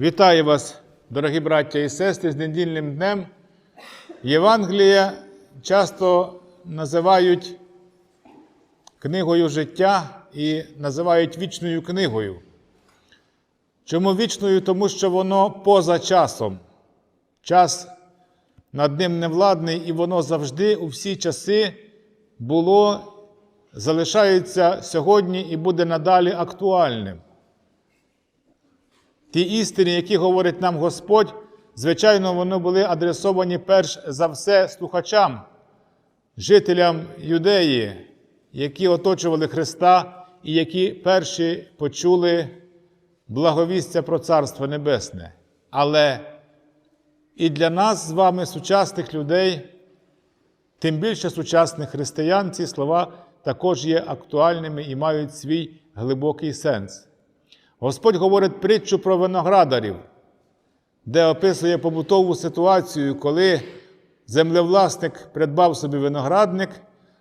Вітаю вас, дорогі браття і сестри, з недільним днем. Євангелія часто називають книгою життя і називають вічною книгою. Чому вічною? Тому що воно поза часом. Час над ним невладний, і воно завжди у всі часи було, залишається сьогодні і буде надалі актуальним. Ті істини, які говорить нам Господь, звичайно, вони були адресовані перш за все слухачам, жителям Юдеї, які оточували Христа і які перші почули благовістя про Царство Небесне. Але і для нас з вами, сучасних людей, тим більше сучасних християн, ці слова також є актуальними і мають свій глибокий сенс. Господь говорить притчу про виноградарів, де описує побутову ситуацію, коли землевласник придбав собі виноградник,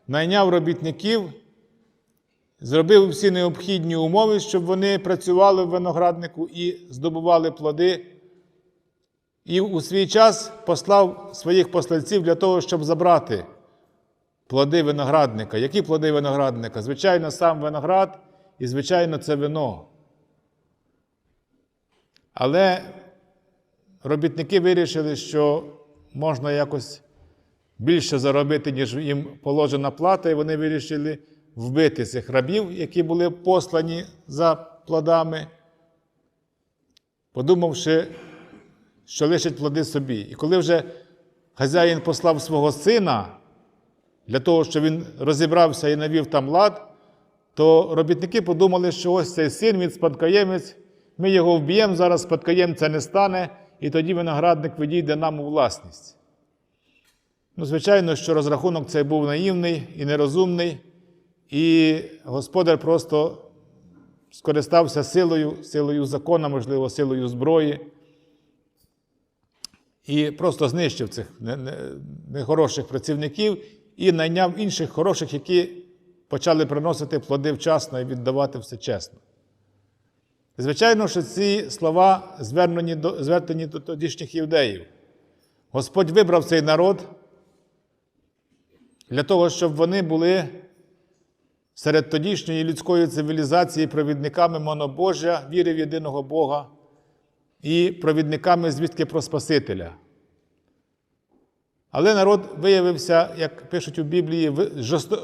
найняв робітників, зробив всі необхідні умови, щоб вони працювали в винограднику і здобували плоди. І у свій час послав своїх посланців для того, щоб забрати плоди виноградника. Які плоди виноградника? Звичайно, сам виноград, і, звичайно, це вино. Але робітники вирішили, що можна якось більше заробити, ніж їм положена плата, і вони вирішили вбити цих рабів, які були послані за плодами, подумавши, що лишать плоди собі. І коли вже хазяїн послав свого сина для того, щоб він розібрався і навів там лад, то робітники подумали, що ось цей син, він спадкоємець, ми його вб'ємо, зараз спадкоємця не стане, і тоді виноградник відійде нам у власність. Ну, звичайно, що розрахунок цей був наївний і нерозумний, і господар просто скористався силою, силою закона, можливо, силою зброї, і просто знищив цих нехороших працівників і найняв інших хороших, які почали приносити плоди вчасно і віддавати все чесно. Звичайно, що ці слова звернені до, звернені до тодішніх євдеїв. Господь вибрав цей народ для того, щоб вони були серед тодішньої людської цивілізації провідниками монобожжя, віри в єдиного Бога і провідниками звістки про Спасителя. Але народ виявився, як пишуть у Біблії,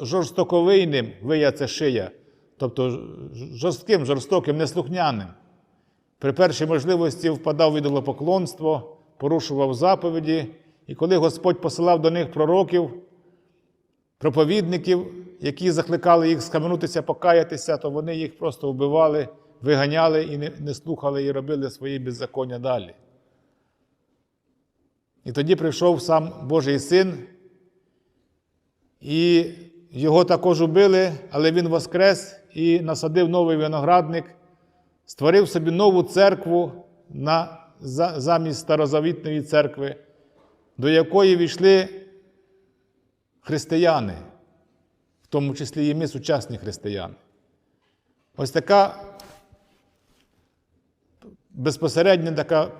жорстоковийним вия це шия, тобто жорстким, жорстоким, неслухняним. При першій можливості впадав в ідолопоклонство, порушував заповіді, і коли Господь посилав до них пророків, проповідників, які закликали їх скаменутися, покаятися, то вони їх просто вбивали, виганяли і не слухали і робили свої беззаконня далі. І тоді прийшов сам Божий син, і його також убили, але він воскрес і насадив новий виноградник, створив собі нову церкву на, замість старозавітної церкви, до якої війшли християни, в тому числі і ми сучасні християни. Ось така безпосередня така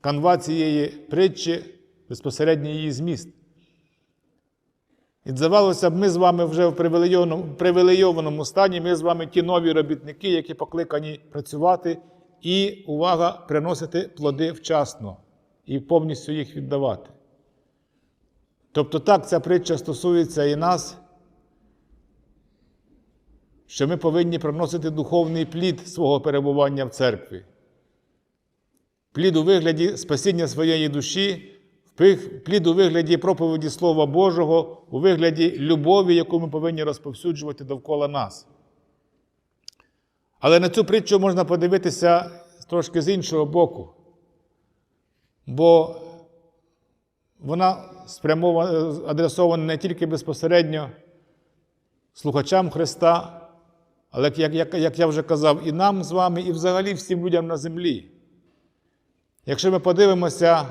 канва цієї притчі, безпосередньо її зміст. І здавалося б, ми з вами вже в привілейованому стані, ми з вами ті нові робітники, які покликані працювати і, увага, приносити плоди вчасно і повністю їх віддавати. Тобто так ця притча стосується і нас, що ми повинні приносити духовний плід свого перебування в церкві плід у вигляді спасіння своєї душі, плід у вигляді проповіді Слова Божого, у вигляді любові, яку ми повинні розповсюджувати довкола нас. Але на цю притчу можна подивитися трошки з іншого боку, бо вона спрямована, адресована не тільки безпосередньо слухачам Христа, але, як, як, як я вже казав, і нам з вами, і взагалі всім людям на землі. Якщо ми подивимося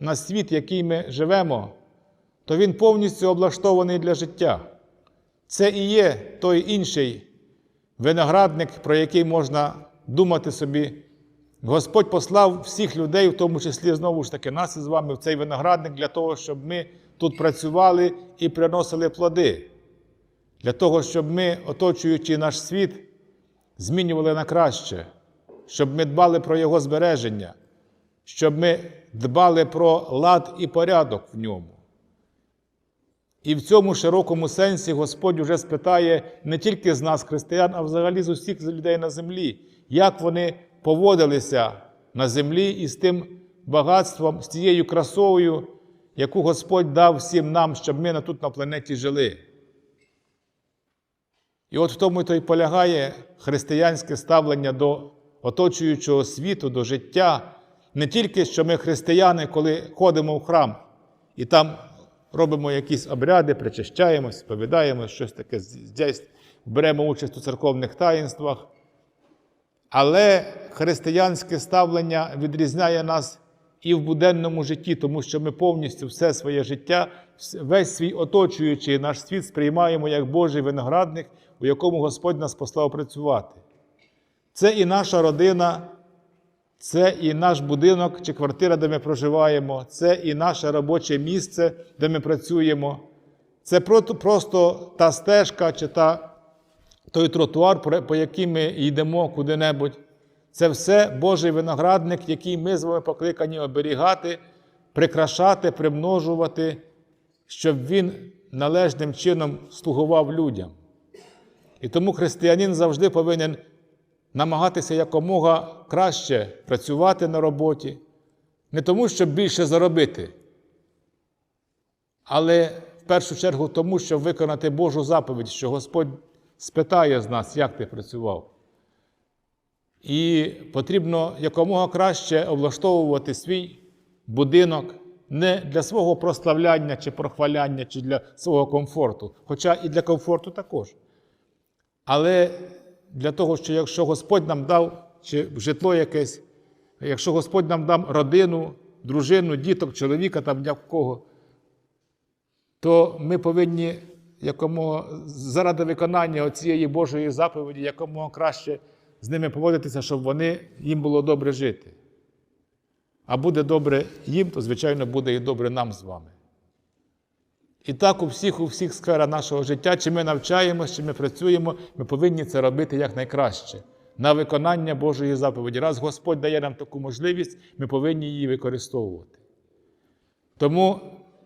на світ, який ми живемо, то він повністю облаштований для життя. Це і є той інший виноградник, про який можна думати собі Господь послав всіх людей, в тому числі знову ж таки нас із вами, в цей виноградник, для того, щоб ми тут працювали і приносили плоди. Для того, щоб ми, оточуючи наш світ, змінювали на краще, щоб ми дбали про його збереження, щоб ми дбали про лад і порядок в ньому. І в цьому широкому сенсі Господь уже спитає не тільки з нас, християн, а взагалі з усіх людей на землі, як вони поводилися на землі із тим багатством, з тією красою, яку Господь дав всім нам, щоб ми тут на планеті жили. І от в тому то й полягає християнське ставлення до оточуючого світу, до життя. Не тільки що ми християни, коли ходимо в храм і там робимо якісь обряди, причащаємось, сповідаємось, щось таке здесь, беремо участь у церковних таїнствах. Але християнське ставлення відрізняє нас і в буденному житті, тому що ми повністю все своє життя, весь свій оточуючий наш світ сприймаємо як Божий виноградник, у якому Господь нас послав працювати. Це і наша родина, це і наш будинок чи квартира, де ми проживаємо, це і наше робоче місце, де ми працюємо. Це просто та стежка чи та, той тротуар, по яким ми йдемо куди-небудь. Це все Божий виноградник, який ми з вами покликані оберігати, прикрашати, примножувати, щоб він належним чином слугував людям. І тому християнин завжди повинен намагатися якомога краще працювати на роботі, не тому, щоб більше заробити, але в першу чергу тому, щоб виконати Божу заповідь, що Господь спитає з нас, як ти працював. І потрібно якомога краще облаштовувати свій будинок не для свого прославляння чи прохваляння, чи для свого комфорту, хоча і для комфорту також. Але для того, що якщо Господь нам дав чи житло якесь, якщо Господь нам дав родину, дружину, діток, чоловіка там для кого, то ми повинні якомога заради виконання цієї Божої заповіді, якомога краще з ними поводитися, щоб вони, їм було добре жити. А буде добре їм, то, звичайно, буде і добре нам з вами. І так у всіх у всіх сферах нашого життя, чи ми навчаємося, чи ми працюємо, ми повинні це робити якнайкраще на виконання Божої заповіді. Раз Господь дає нам таку можливість, ми повинні її використовувати. Тому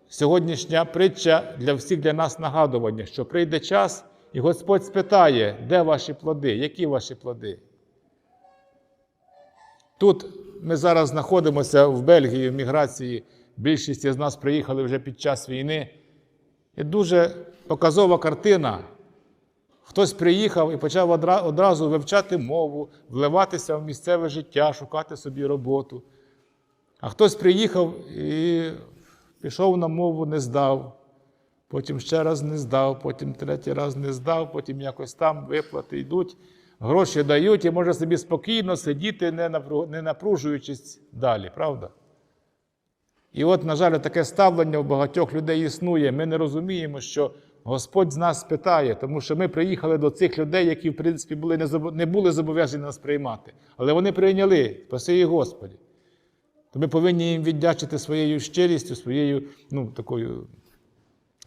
сьогоднішня притча для всіх для нас нагадування, що прийде час, і Господь спитає, де ваші плоди, які ваші плоди. Тут ми зараз знаходимося в Бельгії в міграції. Більшість з нас приїхали вже під час війни. І дуже показова картина. Хтось приїхав і почав одразу вивчати мову, вливатися в місцеве життя, шукати собі роботу. А хтось приїхав і пішов на мову, не здав, потім ще раз не здав, потім третій раз не здав, потім якось там виплати йдуть, гроші дають і може собі спокійно сидіти, не напружуючись далі, правда? І от, на жаль, таке ставлення у багатьох людей існує. Ми не розуміємо, що Господь з нас спитає, тому що ми приїхали до цих людей, які, в принципі, були не були зобов'язані нас приймати. Але вони прийняли, спаси Господі. То ми повинні їм віддячити своєю щирістю, своєю ну, такою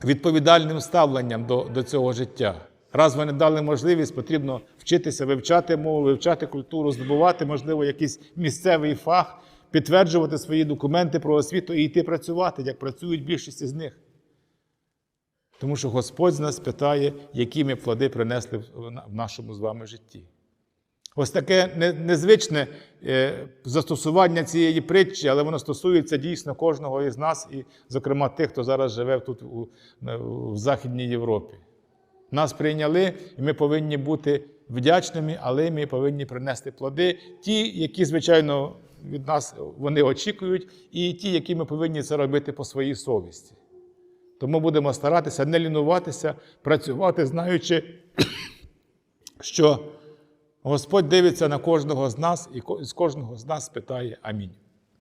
відповідальним ставленням до, до цього життя. Раз вони дали можливість, потрібно вчитися вивчати мову, вивчати культуру, здобувати, можливо, якийсь місцевий фах підтверджувати свої документи про освіту і йти працювати, як працюють більшість з них. Тому що Господь з нас питає, які ми плоди принесли в нашому з вами житті. Ось таке незвичне е, застосування цієї притчі, але воно стосується дійсно кожного із нас, і, зокрема, тих, хто зараз живе тут у, в Західній Європі. Нас прийняли, і ми повинні бути вдячними, але ми повинні принести плоди, ті, які, звичайно, від нас вони очікують, і ті, які ми повинні це робити по своїй совісті. Тому будемо старатися не лінуватися, працювати, знаючи, що Господь дивиться на кожного з нас і з кожного з нас питає Амінь.